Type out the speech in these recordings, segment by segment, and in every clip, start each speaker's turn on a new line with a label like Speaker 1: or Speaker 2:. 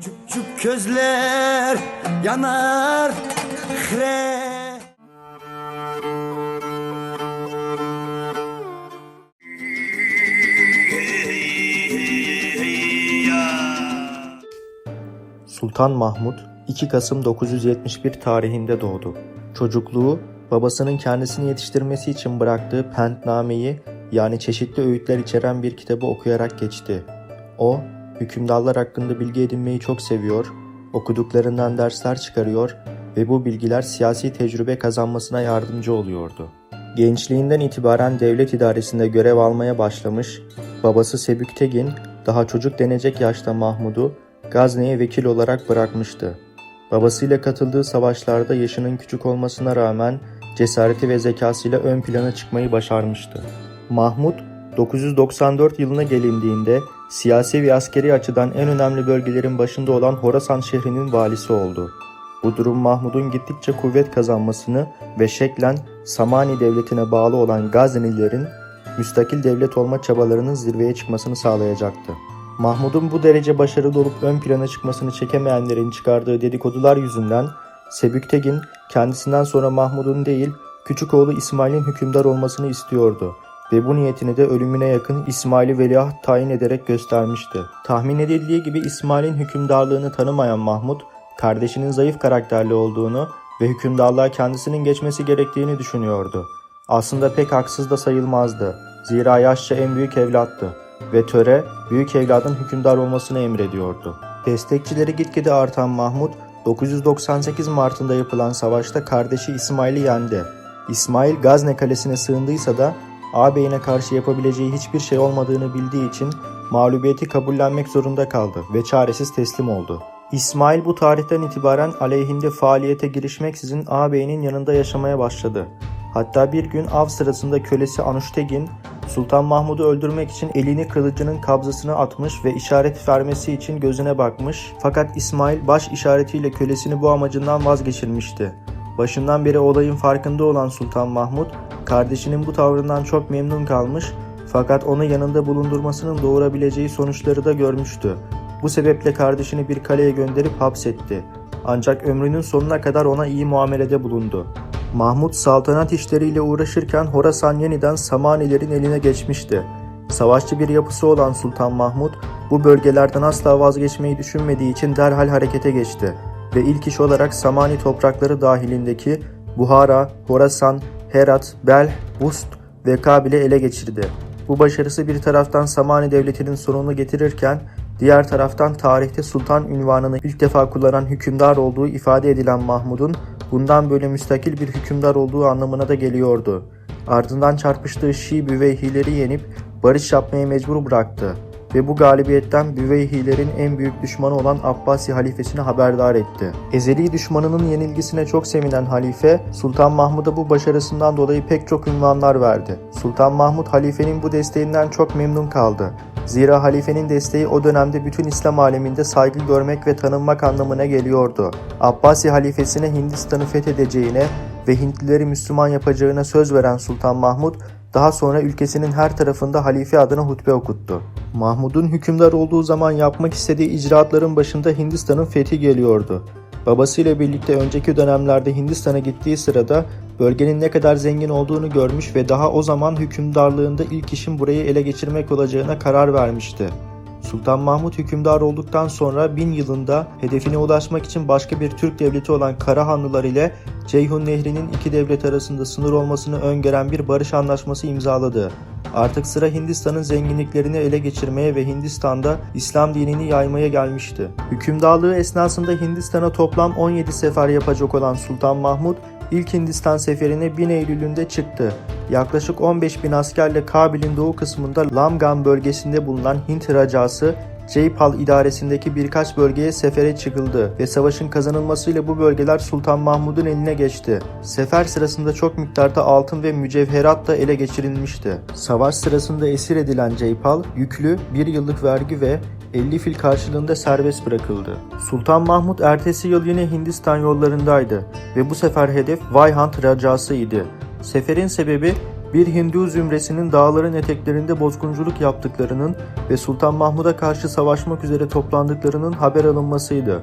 Speaker 1: Çup çup közler yanar hre
Speaker 2: Sultan Mahmud 2 Kasım 971 tarihinde doğdu. Çocukluğu babasının kendisini yetiştirmesi için bıraktığı Pentname'yi yani çeşitli öğütler içeren bir kitabı okuyarak geçti. O, hükümdarlar hakkında bilgi edinmeyi çok seviyor, okuduklarından dersler çıkarıyor ve bu bilgiler siyasi tecrübe kazanmasına yardımcı oluyordu. Gençliğinden itibaren devlet idaresinde görev almaya başlamış, babası Sebüktegin daha çocuk denecek yaşta Mahmud'u Gazne'ye vekil olarak bırakmıştı. Babasıyla katıldığı savaşlarda yaşının küçük olmasına rağmen cesareti ve zekasıyla ön plana çıkmayı başarmıştı. Mahmud 994 yılına gelindiğinde siyasi ve askeri açıdan en önemli bölgelerin başında olan Horasan şehrinin valisi oldu. Bu durum Mahmud'un gittikçe kuvvet kazanmasını ve şeklen Samani devletine bağlı olan Gaznelilerin müstakil devlet olma çabalarının zirveye çıkmasını sağlayacaktı. Mahmud'un bu derece başarılı olup ön plana çıkmasını çekemeyenlerin çıkardığı dedikodular yüzünden Sebüktegin kendisinden sonra Mahmud'un değil küçük oğlu İsmail'in hükümdar olmasını istiyordu ve bu niyetini de ölümüne yakın İsmail'i veliaht tayin ederek göstermişti. Tahmin edildiği gibi İsmail'in hükümdarlığını tanımayan Mahmud, kardeşinin zayıf karakterli olduğunu ve hükümdarlığa kendisinin geçmesi gerektiğini düşünüyordu. Aslında pek haksız da sayılmazdı. Zira yaşça en büyük evlattı ve töre büyük evladın hükümdar olmasını emrediyordu. Destekçileri gitgide artan Mahmud 998 Mart'ında yapılan savaşta kardeşi İsmail'i yendi. İsmail Gazne kalesine sığındıysa da ağabeyine karşı yapabileceği hiçbir şey olmadığını bildiği için mağlubiyeti kabullenmek zorunda kaldı ve çaresiz teslim oldu. İsmail bu tarihten itibaren aleyhinde faaliyete girişmeksizin ağabeyinin yanında yaşamaya başladı. Hatta bir gün av sırasında kölesi Anuştegin, Sultan Mahmud'u öldürmek için elini kılıcının kabzasına atmış ve işaret vermesi için gözüne bakmış. Fakat İsmail baş işaretiyle kölesini bu amacından vazgeçirmişti. Başından beri olayın farkında olan Sultan Mahmud, kardeşinin bu tavrından çok memnun kalmış fakat onu yanında bulundurmasının doğurabileceği sonuçları da görmüştü. Bu sebeple kardeşini bir kaleye gönderip hapsetti. Ancak ömrünün sonuna kadar ona iyi muamelede bulundu. Mahmud saltanat işleriyle uğraşırken Horasan yeniden Samanilerin eline geçmişti. Savaşçı bir yapısı olan Sultan Mahmud bu bölgelerden asla vazgeçmeyi düşünmediği için derhal harekete geçti ve ilk iş olarak Samani toprakları dahilindeki Buhara, Horasan, Herat, Bel, Bust ve Kabil'i ele geçirdi. Bu başarısı bir taraftan Samani devletinin sonunu getirirken diğer taraftan tarihte sultan ünvanını ilk defa kullanan hükümdar olduğu ifade edilen Mahmud'un bundan böyle müstakil bir hükümdar olduğu anlamına da geliyordu. Ardından çarpıştığı Şii Büveyhileri yenip barış yapmaya mecbur bıraktı ve bu galibiyetten Büveyhilerin en büyük düşmanı olan Abbasi halifesini haberdar etti. Ezeli düşmanının yenilgisine çok sevinen halife, Sultan Mahmud'a bu başarısından dolayı pek çok ünvanlar verdi. Sultan Mahmud halifenin bu desteğinden çok memnun kaldı. Zira halifenin desteği o dönemde bütün İslam aleminde saygı görmek ve tanınmak anlamına geliyordu. Abbasi halifesine Hindistan'ı fethedeceğine ve Hintlileri Müslüman yapacağına söz veren Sultan Mahmud, daha sonra ülkesinin her tarafında halife adına hutbe okuttu. Mahmud'un hükümdar olduğu zaman yapmak istediği icraatların başında Hindistan'ın fethi geliyordu. Babasıyla birlikte önceki dönemlerde Hindistan'a gittiği sırada bölgenin ne kadar zengin olduğunu görmüş ve daha o zaman hükümdarlığında ilk işin burayı ele geçirmek olacağına karar vermişti. Sultan Mahmud hükümdar olduktan sonra bin yılında hedefine ulaşmak için başka bir Türk devleti olan Karahanlılar ile Ceyhun Nehri'nin iki devlet arasında sınır olmasını öngören bir barış anlaşması imzaladı. Artık sıra Hindistan'ın zenginliklerini ele geçirmeye ve Hindistan'da İslam dinini yaymaya gelmişti. Hükümdarlığı esnasında Hindistan'a toplam 17 sefer yapacak olan Sultan Mahmud ilk Hindistan seferine 1 Eylül'ünde çıktı. Yaklaşık 15 bin askerle Kabil'in doğu kısmında Lamgan bölgesinde bulunan Hint racası Jeypal idaresindeki birkaç bölgeye sefere çıkıldı ve savaşın kazanılmasıyla bu bölgeler Sultan Mahmud'un eline geçti. Sefer sırasında çok miktarda altın ve mücevherat da ele geçirilmişti. Savaş sırasında esir edilen Jeypal, yüklü bir yıllık vergi ve 50 fil karşılığında serbest bırakıldı. Sultan Mahmud ertesi yıl yine Hindistan yollarındaydı ve bu sefer hedef Vaihant racası idi. Seferin sebebi bir Hindu zümresinin dağların eteklerinde bozgunculuk yaptıklarının ve Sultan Mahmud'a karşı savaşmak üzere toplandıklarının haber alınmasıydı.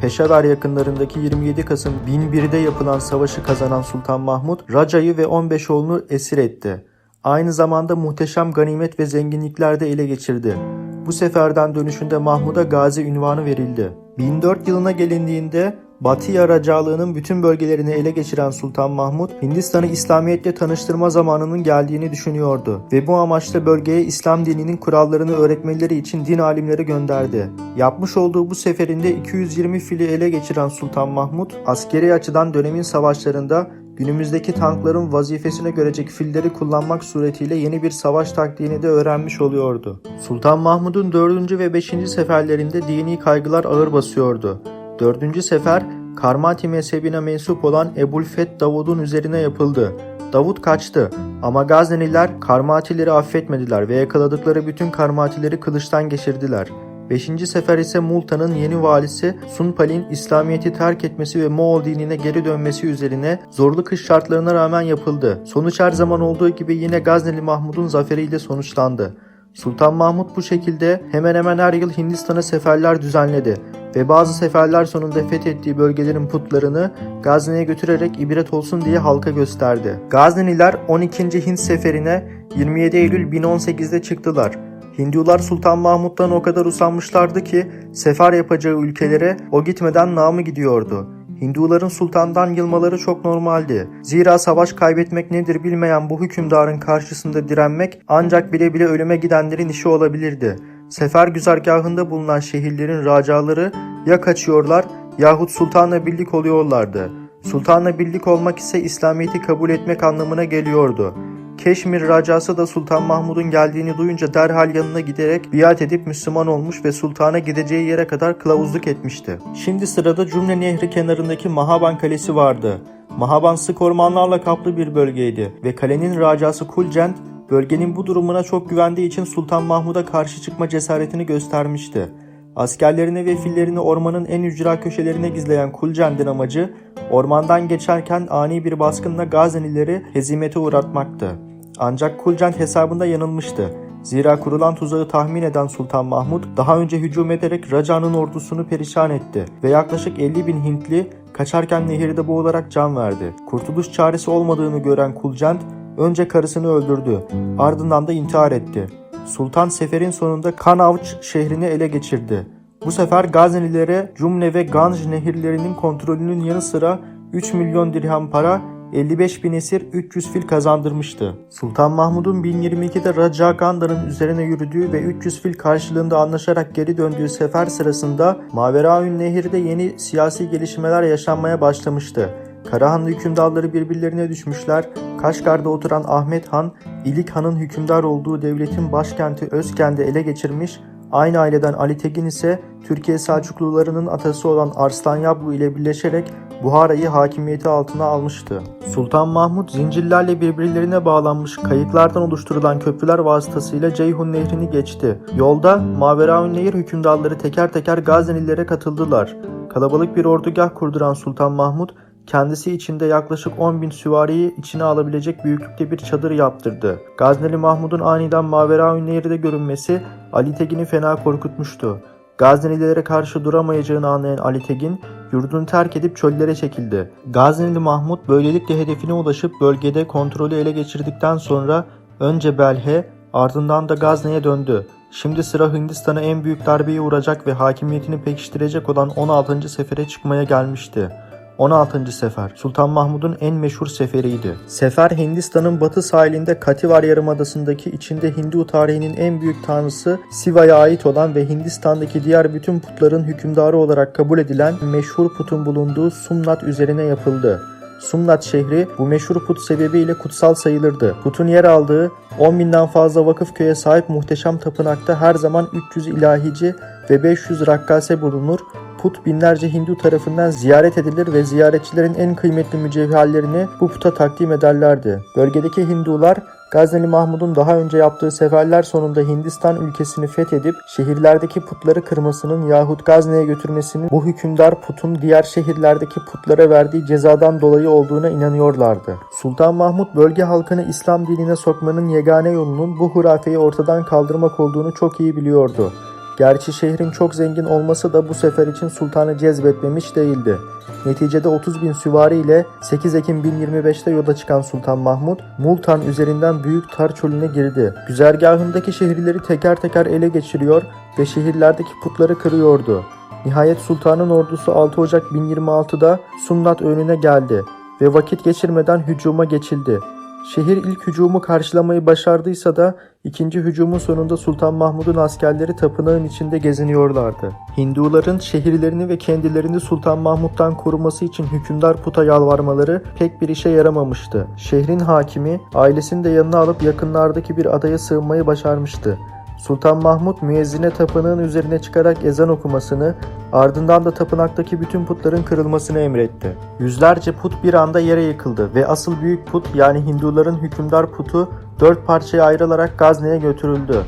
Speaker 2: Peşaver yakınlarındaki 27 Kasım 1001'de yapılan savaşı kazanan Sultan Mahmud, Raca'yı ve 15 oğlunu esir etti. Aynı zamanda muhteşem ganimet ve zenginlikler de ele geçirdi. Bu seferden dönüşünde Mahmud'a Gazi ünvanı verildi. 1004 yılına gelindiğinde Batıya Racalığının bütün bölgelerini ele geçiren Sultan Mahmud, Hindistan'ı İslamiyetle tanıştırma zamanının geldiğini düşünüyordu ve bu amaçla bölgeye İslam dininin kurallarını öğretmeleri için din alimleri gönderdi. Yapmış olduğu bu seferinde 220 fili ele geçiren Sultan Mahmud, askeri açıdan dönemin savaşlarında günümüzdeki tankların vazifesine görecek filleri kullanmak suretiyle yeni bir savaş taktiğini de öğrenmiş oluyordu. Sultan Mahmud'un 4. ve 5. seferlerinde dini kaygılar ağır basıyordu. 4. sefer Karmati mezhebine mensup olan Ebulfet Davud'un üzerine yapıldı. Davud kaçtı ama Gazneliler Karmatileri affetmediler ve yakaladıkları bütün Karmatileri kılıçtan geçirdiler. 5. sefer ise Multa'nın yeni valisi Sunpal'in İslamiyet'i terk etmesi ve Moğol dinine geri dönmesi üzerine zorlu kış şartlarına rağmen yapıldı. Sonuç her zaman olduğu gibi yine Gazneli Mahmud'un zaferiyle sonuçlandı. Sultan Mahmud bu şekilde hemen hemen her yıl Hindistan'a seferler düzenledi ve bazı seferler sonunda fethettiği bölgelerin putlarını Gazne'ye götürerek ibret olsun diye halka gösterdi. Gazneliler 12. Hint seferine 27 Eylül 1018'de çıktılar. Hindular Sultan Mahmud'dan o kadar usanmışlardı ki sefer yapacağı ülkelere o gitmeden namı gidiyordu. Hinduların sultandan yılmaları çok normaldi. Zira savaş kaybetmek nedir bilmeyen bu hükümdarın karşısında direnmek ancak bile bile ölüme gidenlerin işi olabilirdi. Sefer güzergahında bulunan şehirlerin racaları ya kaçıyorlar yahut sultanla birlik oluyorlardı. Sultanla birlik olmak ise İslamiyet'i kabul etmek anlamına geliyordu. Keşmir racası da Sultan Mahmud'un geldiğini duyunca derhal yanına giderek biat edip Müslüman olmuş ve sultana gideceği yere kadar kılavuzluk etmişti. Şimdi sırada Cümle Nehri kenarındaki Mahaban Kalesi vardı. Mahaban sık ormanlarla kaplı bir bölgeydi ve kalenin racası Kulcent bölgenin bu durumuna çok güvendiği için Sultan Mahmud'a karşı çıkma cesaretini göstermişti. Askerlerini ve fillerini ormanın en ücra köşelerine gizleyen Kulcent'in amacı ormandan geçerken ani bir baskınla Gazenileri hezimete uğratmaktı. Ancak Kulcent hesabında yanılmıştı. Zira kurulan tuzağı tahmin eden Sultan Mahmud daha önce hücum ederek Raca'nın ordusunu perişan etti ve yaklaşık 50 bin Hintli kaçarken nehirde boğularak can verdi. Kurtuluş çaresi olmadığını gören Kulcent önce karısını öldürdü ardından da intihar etti. Sultan seferin sonunda Kanavç şehrini ele geçirdi. Bu sefer Gaznelilere Cumne ve Ganj nehirlerinin kontrolünün yanı sıra 3 milyon dirhem para, 55 bin esir 300 fil kazandırmıştı. Sultan Mahmud'un 1022'de Raja Gandhar'ın üzerine yürüdüğü ve 300 fil karşılığında anlaşarak geri döndüğü sefer sırasında Maveraün Nehir'de yeni siyasi gelişmeler yaşanmaya başlamıştı. Karahanlı hükümdarları birbirlerine düşmüşler. Kaşgar'da oturan Ahmet Han, İlik Han'ın hükümdar olduğu devletin başkenti Özkent'i ele geçirmiş, aynı aileden Ali Tekin ise Türkiye Selçuklularının atası olan Arslan Yabgu ile birleşerek Buhara'yı hakimiyeti altına almıştı. Sultan Mahmud zincirlerle birbirlerine bağlanmış kayıklardan oluşturulan köprüler vasıtasıyla Ceyhun Nehri'ni geçti. Yolda Maveraün Nehir hükümdarları teker teker Gaznelilere katıldılar. Kalabalık bir ordugah kurduran Sultan Mahmud kendisi içinde yaklaşık 10 bin süvariyi içine alabilecek büyüklükte bir çadır yaptırdı. Gazneli Mahmud'un aniden Maveraün Nehir'de görünmesi Ali Tegin'i fena korkutmuştu. Gaznelilere karşı duramayacağını anlayan Ali Tegin yurdunu terk edip çöllere çekildi. Gazneli Mahmud böylelikle hedefine ulaşıp bölgede kontrolü ele geçirdikten sonra önce Belhe ardından da Gazne'ye döndü. Şimdi sıra Hindistan'a en büyük darbeye uğrayacak ve hakimiyetini pekiştirecek olan 16. sefere çıkmaya gelmişti. 16. Sefer Sultan Mahmud'un en meşhur seferiydi. Sefer Hindistan'ın batı sahilinde Kativar Yarımadası'ndaki içinde Hindu tarihinin en büyük tanrısı Siva'ya ait olan ve Hindistan'daki diğer bütün putların hükümdarı olarak kabul edilen meşhur putun bulunduğu Sumnat üzerine yapıldı. Sumnat şehri bu meşhur put sebebiyle kutsal sayılırdı. Putun yer aldığı 10 binden fazla vakıf köye sahip muhteşem tapınakta her zaman 300 ilahici ve 500 rakkase bulunur. Put binlerce Hindu tarafından ziyaret edilir ve ziyaretçilerin en kıymetli mücevherlerini bu puta takdim ederlerdi. Bölgedeki Hindular Gazneli Mahmud'un daha önce yaptığı seferler sonunda Hindistan ülkesini fethedip şehirlerdeki putları kırmasının yahut Gazne'ye götürmesinin bu hükümdar putun diğer şehirlerdeki putlara verdiği cezadan dolayı olduğuna inanıyorlardı. Sultan Mahmud bölge halkını İslam dinine sokmanın yegane yolunun bu hurafeyi ortadan kaldırmak olduğunu çok iyi biliyordu. Gerçi şehrin çok zengin olması da bu sefer için sultanı cezbetmemiş değildi. Neticede 30 bin süvari ile 8 Ekim 1025'te yola çıkan Sultan Mahmud, Multan üzerinden Büyük Tar Çölü'ne girdi. Güzergahındaki şehirleri teker teker ele geçiriyor ve şehirlerdeki putları kırıyordu. Nihayet sultanın ordusu 6 Ocak 1026'da Sumnat önüne geldi ve vakit geçirmeden hücuma geçildi. Şehir ilk hücumu karşılamayı başardıysa da ikinci hücumun sonunda Sultan Mahmud'un askerleri tapınağın içinde geziniyorlardı. Hinduların şehirlerini ve kendilerini Sultan Mahmud'dan koruması için hükümdar puta yalvarmaları pek bir işe yaramamıştı. Şehrin hakimi ailesini de yanına alıp yakınlardaki bir adaya sığınmayı başarmıştı. Sultan Mahmud müezzine tapınağın üzerine çıkarak ezan okumasını, ardından da tapınaktaki bütün putların kırılmasını emretti. Yüzlerce put bir anda yere yıkıldı ve asıl büyük put yani Hinduların hükümdar putu dört parçaya ayrılarak Gazne'ye götürüldü.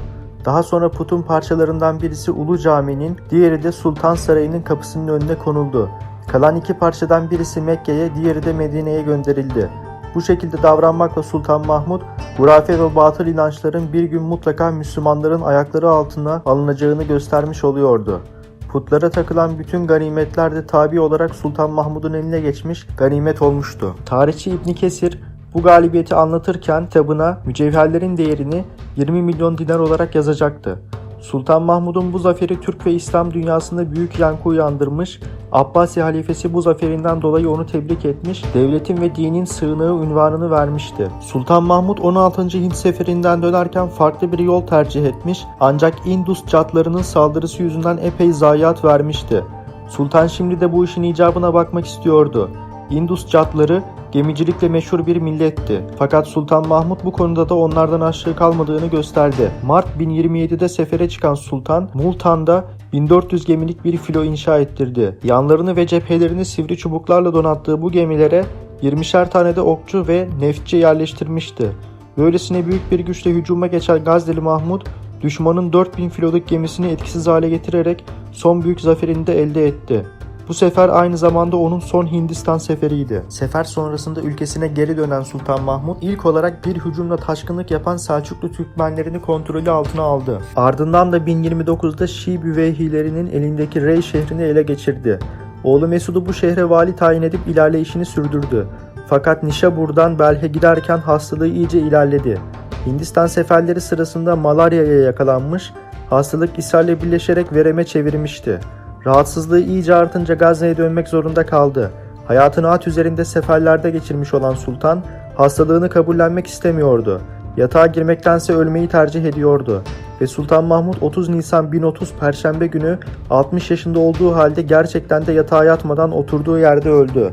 Speaker 2: Daha sonra putun parçalarından birisi Ulu Cami'nin, diğeri de Sultan Sarayı'nın kapısının önüne konuldu. Kalan iki parçadan birisi Mekke'ye, diğeri de Medine'ye gönderildi. Bu şekilde davranmakla Sultan Mahmud, hurafe ve batıl inançların bir gün mutlaka Müslümanların ayakları altına alınacağını göstermiş oluyordu. Putlara takılan bütün ganimetler de tabi olarak Sultan Mahmud'un eline geçmiş ganimet olmuştu. Tarihçi İbni Kesir bu galibiyeti anlatırken kitabına mücevherlerin değerini 20 milyon dinar olarak yazacaktı. Sultan Mahmud'un bu zaferi Türk ve İslam dünyasında büyük yankı uyandırmış, Abbasi halifesi bu zaferinden dolayı onu tebrik etmiş, devletin ve dinin sığınağı unvanını vermişti. Sultan Mahmud 16. Hint seferinden dönerken farklı bir yol tercih etmiş ancak Indus catlarının saldırısı yüzünden epey zayiat vermişti. Sultan şimdi de bu işin icabına bakmak istiyordu. Indus catları gemicilikle meşhur bir milletti. Fakat Sultan Mahmud bu konuda da onlardan aşağı kalmadığını gösterdi. Mart 1027'de sefere çıkan Sultan, Multan'da 1400 gemilik bir filo inşa ettirdi. Yanlarını ve cephelerini sivri çubuklarla donattığı bu gemilere 20'şer tane de okçu ve neftçi yerleştirmişti. Böylesine büyük bir güçle hücuma geçen Gazneli Mahmud, düşmanın 4000 filoluk gemisini etkisiz hale getirerek son büyük zaferini de elde etti. Bu sefer aynı zamanda onun son Hindistan seferiydi. Sefer sonrasında ülkesine geri dönen Sultan Mahmud ilk olarak bir hücumla taşkınlık yapan Selçuklu Türkmenlerini kontrolü altına aldı. Ardından da 1029'da Şii Büveyhilerinin elindeki Rey şehrini ele geçirdi. Oğlu Mesud'u bu şehre vali tayin edip ilerleyişini sürdürdü. Fakat Nişabur'dan Belh'e giderken hastalığı iyice ilerledi. Hindistan seferleri sırasında malaryaya yakalanmış, hastalık ishalle birleşerek vereme çevirmişti. Rahatsızlığı iyice artınca Gazne'ye dönmek zorunda kaldı. Hayatını at üzerinde seferlerde geçirmiş olan sultan hastalığını kabullenmek istemiyordu. Yatağa girmektense ölmeyi tercih ediyordu. Ve Sultan Mahmud 30 Nisan 1030 Perşembe günü 60 yaşında olduğu halde gerçekten de yatağa yatmadan oturduğu yerde öldü.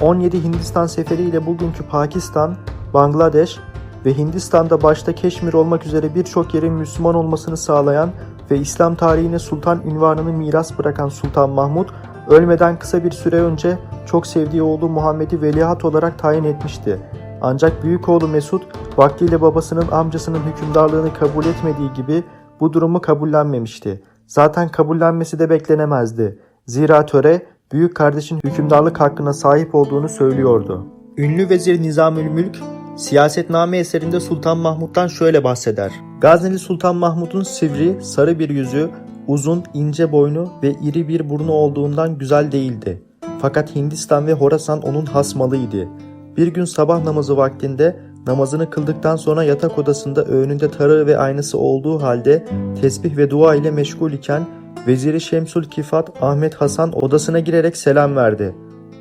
Speaker 2: 17 Hindistan seferiyle bugünkü Pakistan, Bangladeş ve Hindistan'da başta Keşmir olmak üzere birçok yerin Müslüman olmasını sağlayan ve İslam tarihine sultan ünvanını miras bırakan Sultan Mahmud, ölmeden kısa bir süre önce çok sevdiği oğlu Muhammed'i veliaht olarak tayin etmişti. Ancak büyük oğlu Mesud, vaktiyle babasının amcasının hükümdarlığını kabul etmediği gibi bu durumu kabullenmemişti. Zaten kabullenmesi de beklenemezdi. Zira töre, büyük kardeşin hükümdarlık hakkına sahip olduğunu söylüyordu. Ünlü vezir Nizamülmülk, Siyasetname eserinde Sultan Mahmud'dan şöyle bahseder. Gazneli Sultan Mahmud'un sivri, sarı bir yüzü, uzun, ince boynu ve iri bir burnu olduğundan güzel değildi. Fakat Hindistan ve Horasan onun hasmalıydı. Bir gün sabah namazı vaktinde namazını kıldıktan sonra yatak odasında önünde tarığı ve aynası olduğu halde tesbih ve dua ile meşgul iken Veziri Şemsul Kifat Ahmet Hasan odasına girerek selam verdi.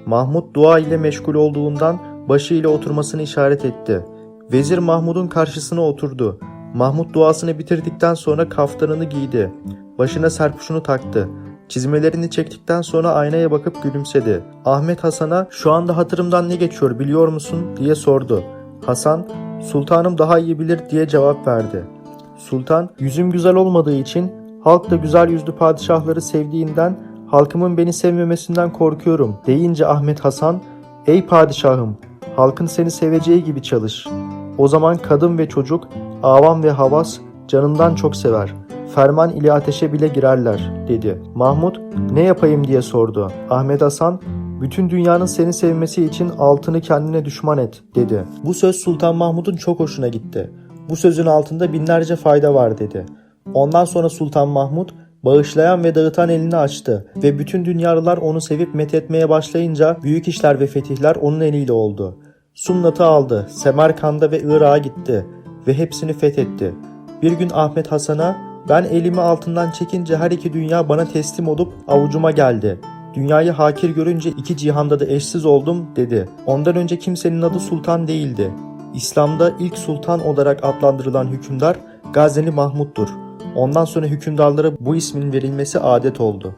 Speaker 2: Mahmud dua ile meşgul olduğundan başı ile oturmasını işaret etti. Vezir Mahmud'un karşısına oturdu. Mahmud duasını bitirdikten sonra kaftanını giydi. Başına serpuşunu taktı. Çizmelerini çektikten sonra aynaya bakıp gülümsedi. Ahmet Hasan'a şu anda hatırımdan ne geçiyor biliyor musun diye sordu. Hasan, sultanım daha iyi bilir diye cevap verdi. Sultan, yüzüm güzel olmadığı için halk da güzel yüzlü padişahları sevdiğinden halkımın beni sevmemesinden korkuyorum deyince Ahmet Hasan, ''Ey padişahım, halkın seni seveceği gibi çalış. O zaman kadın ve çocuk, avam ve havas canından çok sever. Ferman ile ateşe bile girerler.'' dedi. Mahmut, ''Ne yapayım?'' diye sordu. Ahmet Hasan, bütün dünyanın seni sevmesi için altını kendine düşman et, dedi. Bu söz Sultan Mahmud'un çok hoşuna gitti. Bu sözün altında binlerce fayda var, dedi. Ondan sonra Sultan Mahmud, bağışlayan ve dağıtan elini açtı ve bütün dünyalılar onu sevip methetmeye başlayınca büyük işler ve fetihler onun eliyle oldu. Sumnat'ı aldı, Semerkand'a ve Irak'a gitti ve hepsini fethetti. Bir gün Ahmet Hasan'a ben elimi altından çekince her iki dünya bana teslim olup avucuma geldi. Dünyayı hakir görünce iki cihanda da eşsiz oldum dedi. Ondan önce kimsenin adı sultan değildi. İslam'da ilk sultan olarak adlandırılan hükümdar Gazneli Mahmud'dur. Ondan sonra hükümdarlara bu ismin verilmesi adet oldu.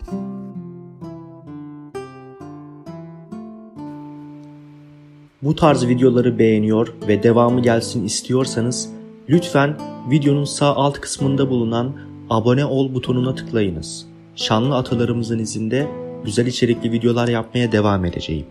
Speaker 2: Bu tarz videoları beğeniyor ve devamı gelsin istiyorsanız lütfen videonun sağ alt kısmında bulunan abone ol butonuna tıklayınız. Şanlı atalarımızın izinde güzel içerikli videolar yapmaya devam edeceğim.